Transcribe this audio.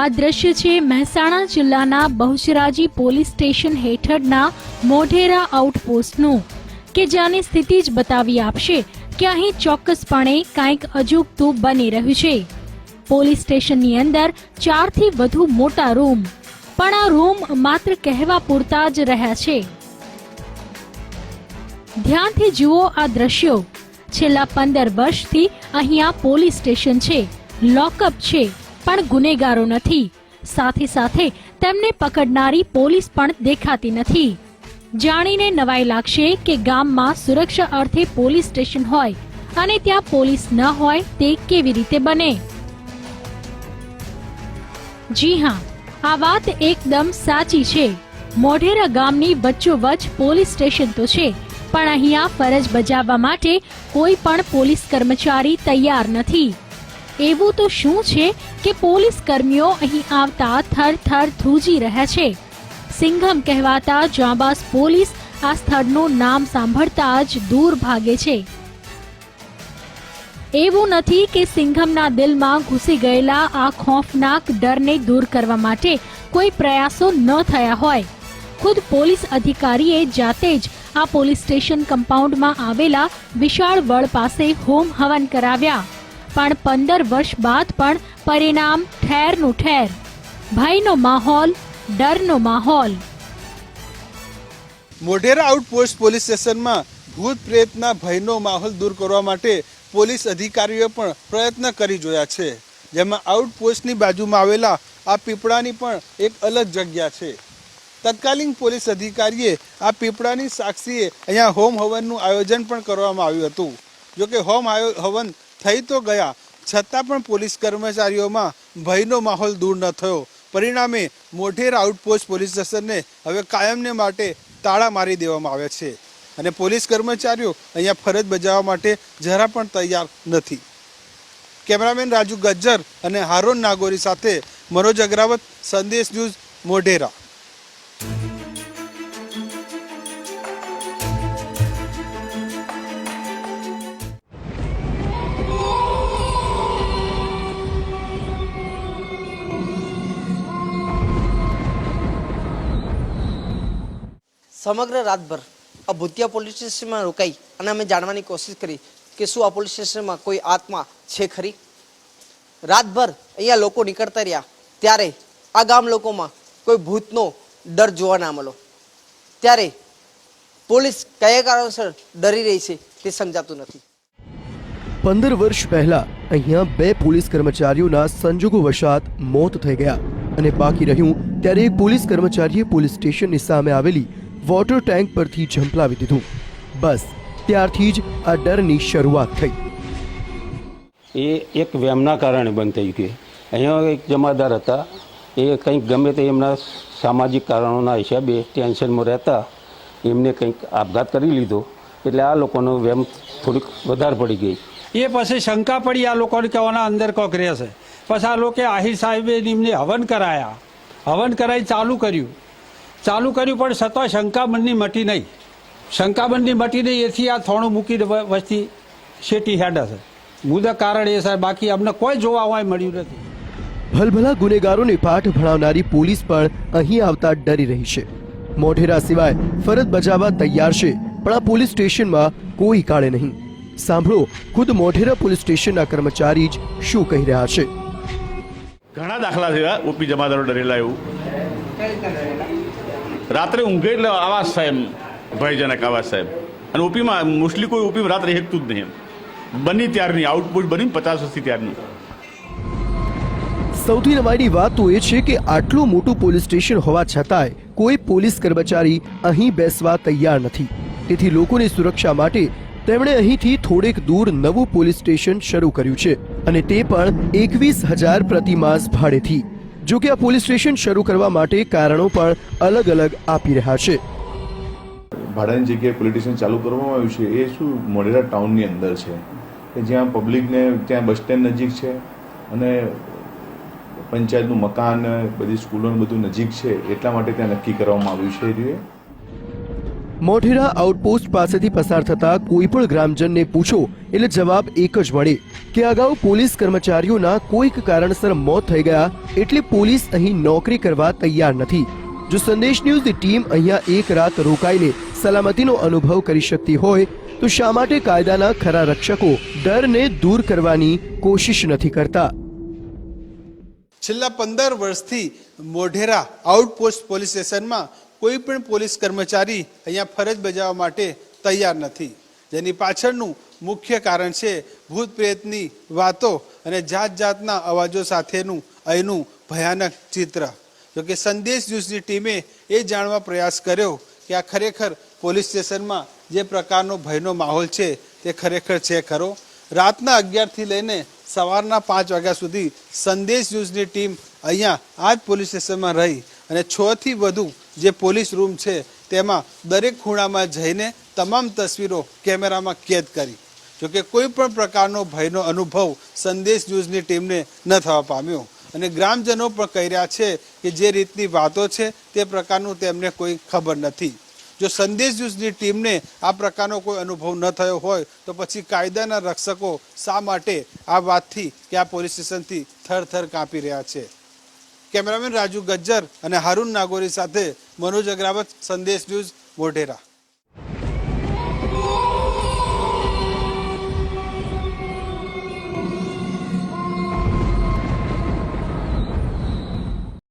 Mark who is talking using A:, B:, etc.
A: આ દ્રશ્ય છે મહેસાણા જિલ્લાના બહુચરાજી પોલીસ સ્ટેશન હેઠળના મોઢેરા આઉટપોસ્ટનું, કે જ્યાંની સ્થિતિ જ બતાવી આપશે કે અહીં ચોક્કસપણે કાંઈક અજુગતું બની રહ્યું છે. પોલીસ સ્ટેશનની અંદર ચારથી વધુ મોટા રૂમ, પણ આ રૂમ માત્ર કહેવા પૂરતા જ રહ્યા છે. ધ્યાનથી જુઓ આ દ્રશ્યો. છેલ્લા પંદર વર્ષથી અહીંયા પોલીસ સ્ટેશન છે, લોકઅપ છે. પણ ગુનેગારો નથી. સાથે સાથે તેમને પકડનારી પોલીસ પણ દેખાતી નથી. જાણીને નવાઈ લાગશે કે ગામમાં સુરક્ષા અર્થે પોલીસ સ્ટેશન હોય અને ત્યાં પોલીસ ન હોય તે કેવી રીતે બને? જી હા, આ વાત એકદમ સાચી છે. મોઢેરા ગામની વચ્ચોવચ્ચ પોલીસ સ્ટેશન તો છે, પણ અહીંયા ફરજ બજાવવા માટે કોઈ પણ પોલીસ કર્મચારી તૈયાર નથી. એવું તો શું છે કે પોલીસ કર્મીઓ અહીં આવતા થર થર ધ્રુજી રહ્યા છે? સિંઘમ કહેવાતા જાંબાઝ પોલીસ આ સ્થળનું નામ સાંભળતા જ દૂર ભાગે છે. એવું નથી કે સિંઘમના દિલમાં ઘૂસી ગયેલા આ ખોફનાક ડરને દૂર કરવા માટે કોઈ પ્રયાસો ન થયા હોય. ખુદ પોલીસ અધિકારીએ જાતે જ આ પોલીસ સ્ટેશન કમ્પાઉન્ડમાં આવેલા વિશાળ વડ પાસે હોમ હવન કરાવ્યા. પણ પંદર વર્ષ બાદ પણ પરિણામ ઠેરનું ઠેર. ભયનો માહોલ, ડરનો માહોલ.
B: મોઢેરા આઉટપોસ્ટ પોલીસ સ્ટેશનમાં ભૂત પ્રેતના ભયનો માહોલ દૂર કરવા માટે પોલીસ અધિકારીઓએ પણ પ્રયત્ન કરી જોયા છે. જેમાં આઉટપોસ્ટની બાજુમાં આવેલા આ પીપળાની પણ એક અલગ જગ્યા છે. તત્કાલીન પોલીસ અધિકારીએ આ પીપળાની સાક્ષીએ અહીંયા હોમ હવનનું આયોજન પણ કરવામાં આવ્યું હતું. જોકે હોમ હવન થઈ તો ગયા. છતાં પણ પોલીસ કર્મચારીઓમાં ભયનો માહોલ દૂર ન થયો. પરિણામે મોઢેરા આઉટપોસ્ટ પોલીસ સ્ટેશનને હવે કાયમને માટે તાળા મારી દેવામાં આવ્યા છે. અને પોલીસ કર્મચારીઓ અહીંયા ફરજ બજાવવા માટે જરા પણ તૈયાર નથી. કેમેરામેન રાજુ ગજ્જર અને હારોન નાગોરી સાથે મનોજ અગ્રાવત, સંદેશ ન્યૂઝ મોઢેરા.
C: સમગ્ર રાતભર આ ભૂતિયા પોલીસ સ્ટેશનમાં રોકાઈ અને અમે જાણવાની કોશિશ કરી કે શું આ પોલીસ સ્ટેશનમાં કોઈ આત્મા છે ખરી? રાતભર અહીંયા લોકો નીકળતા રહ્યા. ત્યારે આ ગામ લોકોમાં કોઈ ભૂતનો ડર જોવા ના મળો ત્યારે પોલીસ કયા કારણોસર ડરી રહી છે તે સમજાતું નથી.
D: પંદર વર્ષ પહેલા અહીંયા બે પોલીસ કર્મચારીઓના સંજોગો વશાત મોત થઈ ગયા અને બાકી રહ્યું ત્યારે એક પોલીસ કર્મચારીએ પોલીસ સ્ટેશનની સામે આવેલી વોટર ટેન્ક પરથી ઝંપલાવી દીધું. બસ ત્યારથી જ આ ડરની શરૂઆત થઈ.
E: એ એક વેમના કારણે બંધ થઈ ગઈ અહીંયા એક જમાદાર હતા. એ કંઈક ગમે તે એમના સામાજિક કારણોના હિસાબે ટેન્શનમાં રહેતા. એમને કંઈક આપઘાત કરી લીધો. એટલે આ લોકોનો વેમ થોડીક વધારે પડી ગઈ.
F: એ પછી શંકા પડી આ લોકોને કહેવાના અંદર કોક રહેશે. પછી આ લોકો આહિર સાહેબે એમને હવન કરાયા. હવન કરાવી ચાલુ કર્યું. ચાલુ કર્યું પણ છતાં શંકાબંધની મટી નહીં. શંકાબંધની મટી નહીં એથી આ થોણું મૂકી વસ્તી શેટી હેડા છે. મુદ્દા કારણ એ સાહેબ બાકી અમને કોઈ જોવા હોય મળ્યું નથી.
D: ભલભલા ગુનેગારોને પાઠ ભણાવનારી પોલીસ પણ અહીં આવતા ડરી રહી છે. મોઢેરા સિવાય ફરજ બજાવવા તૈયાર છે પણ આ પોલીસ સ્ટેશનમાં કોઈ કાળે નહીં. સાંભળો ખુદ મોઢેરા પોલીસ સ્ટેશનના કર્મચારી જ શું કહી રહ્યા છે.
G: ઘણા દાખલા થયા ઓપી જમાદારો ડરેલા એવું. રાત્રે ઊંઘે એટલે આવાજ સાહેબ ભયજનક આવાજ સાહેબ અને ઓપીમાં મોસ્ટલી કોઈ ઓપીમાં રાત્રે હેકતું જ નહીં એમ. બની ત્યારની, આઉટપુટ બની પચાસ વર્ષથી ત્યારની.
D: સૌથી નવાઈની વાત તો એ છે કે આટલું મોટું પોલીસ સ્ટેશન હોવા છતાંય કોઈ પોલીસ કર્મચારી અહીં બેસવા તૈયાર નથી. તેથી લોકોની સુરક્ષા માટે તેમણે અહીંથી થોડેક દૂર નવું પોલીસ સ્ટેશન શરૂ કર્યું છે. અને તે પણ એકવીસ હજાર પ્રતિમાસ ભાડેથી. જો કે આ પોલીસ સ્ટેશન શરૂ કરવા માટે કારણો પણ અલગ અલગ આપી રહ્યા છે.
H: ભાડાની જગ્યાએ પોલિટિશિયન ચાલુ કરવામાં આવ્યું છે, એ શું મોઢેરા ટાઉનની અંદર છે? કે જ્યાં પબ્લિકને ત્યાં બસ સ્ટેન્ડ નજીક છે અને પંચાયતનું મકાન, બધી સ્કૂલોનું બધું નજીક છે, એટલા માટે ત્યાં નક્કી કરવામાં આવ્યું છે એ
D: મોઢેરા આઉટપોસ્ટ પાસેથી પસાર થતા કોઈ પણ ગ્રામજનને પૂછો, એટલે જવાબ એક જ મળે. કે અગાઉ પોલીસ કર્મચારીઓના કોઈક કારણસર મોત થઈ ગયા, એટલે પોલીસ અહીં નોકરી કરવા તૈયાર નથી. જો સંદેશ ન્યૂઝની ટીમ અહીંયા એક રાત રોકાઈને સલામતીનો અનુભવ કરી શકતી હોય, તો શા માટે કાયદાના ખરા રક્ષકો ડરને દૂર કરવાની કોશિશ નથી કરતા?
B: છેલ્લા પંદર વર્ષથી મોઢેરા આઉટપોસ્ટ પોલીસ સ્ટેશનમાં કોઈ પણ પોલીસ કર્મચારી અહીંયા ફરજ બજાવવા માટે તૈયાર નથી. જેની પાછળનું મુખ્ય કારણ છે ભૂત પ્રેતની વાતો અને જાત જાતના અવાજો સાથેનું અહીંનું ભયાનક ચિત્ર. જોકે સંદેશ ન્યૂઝની ટીમે એ જાણવા પ્રયાસ કર્યો કે આ ખરેખર પોલીસ સ્ટેશનમાં જે પ્રકારનો ભયનો માહોલ છે તે ખરેખર છે ખરો? રાતના અગિયારથી લઈને સવારના પાંચ વાગ્યા સુધી સંદેશ ન્યૂઝની ટીમ અહીંયા આ જ પોલીસ સ્ટેશનમાં રહી અને છથી વધુ જે પોલીસ રૂમ છે, તેમાં દરેક ખૂણામાં જઈને તમામ તસવીરો કેમેરામાં કેદ કરી. જોકે કોઈ પણ પ્રકારનો ભયનો અનુભવ સંદેશ ન્યૂઝની ટીમને ન થવા પામ્યો. અને ગ્રામજનો પણ કહી રહ્યા છે કે જે રીતની વાતો છે, તે પ્રકારનું તેમને કોઈ ખબર નથી. જો સંદેશ ન્યૂઝની ટીમને આ પ્રકારનો કોઈ અનુભવ ન થયો હોય, તો પછી કાયદાના રક્ષકો શા માટે આ વાતથી કે આ પોલીસ સ્ટેશનથી થરથર કાપી રહ્યા છે? કેમેરામેન રાજુ ગજ્જર અને હારૂન નાગોરી સાથે મનોજ અગ્રાવત સંદેશ ન્યૂઝ મોઢેરા.